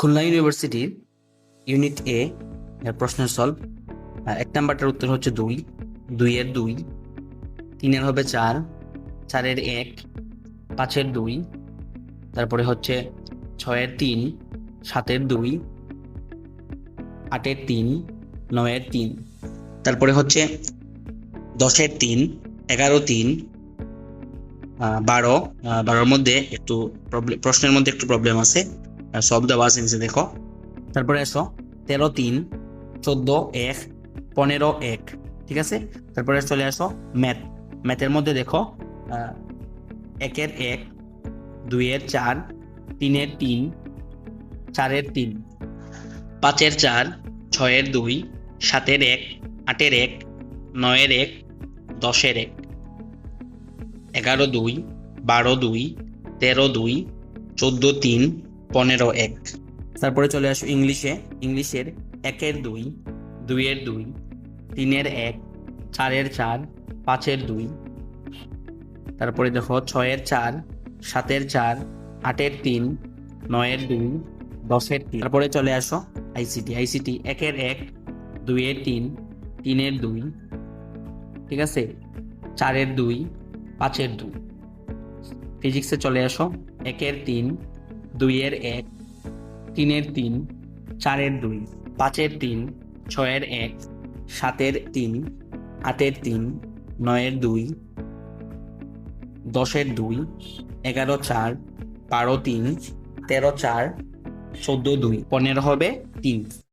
খুলনা ইউনিভার্সিটির ইউনিট এ এর প্রশ্নের সলভ এক নাম্বারটার উত্তর হচ্ছে দুই দুইয়ের দুই, তিনের হবে চার, চারের এক, পাঁচের দুই, তারপরে হচ্ছে ছয়ের তিন, সাতের দুই, আটের তিন, নয়ের তিন, তারপরে হচ্ছে দশের তিন, এগারো তিন বারো বারোর মধ্যে একটু প্রশ্নের মধ্যে একটু প্রবলেম আছে। সব দেওয়া আছে নিচে দেখো তারপরে আসো তেরো তিন চোদ্দ এক পনেরো এক ঠিক আছে তারপরে চলে আসো ম্যাথ ম্যাথের মধ্যে দেখো একের এক দুইয়ের চার তিনের তিন চারের তিন পাঁচের চার ছয়ের দুই সাতের এক আটের এক নয়ের এক দশের এক এগারো দুই বারো দুই তেরো দুই চোদ্দ তিন পনেরো এক। তারপরে চলে আসো ইংলিশে। ইংলিশের একের দুই, দুইয়ের দুই, তিনের এক, চারের চার, পাঁচের দুই। তারপরে দেখো ছয়ের চার, সাতের চার, আটের তিন, নয়ের দুই, দশের তিন। তারপরে চলে আসো আইসিটি আইসিটি একের এক, দুইয়ের তিন, তিনের দুই, ঠিক আছে? চারের দুই, পাঁচের দুই। ফিজিক্সে চলে আসো। একের তিন দুইয়ের এক, তিনের তিন, চারের দুই, পাঁচের তিন, ছয়ের এক, সাতের তিন, আটের তিন, নয়ের দুই, দশের দুই, এগারো চার, বারো তিন, তেরো চার, চোদ্দ দুই, পনেরো হবে তিন।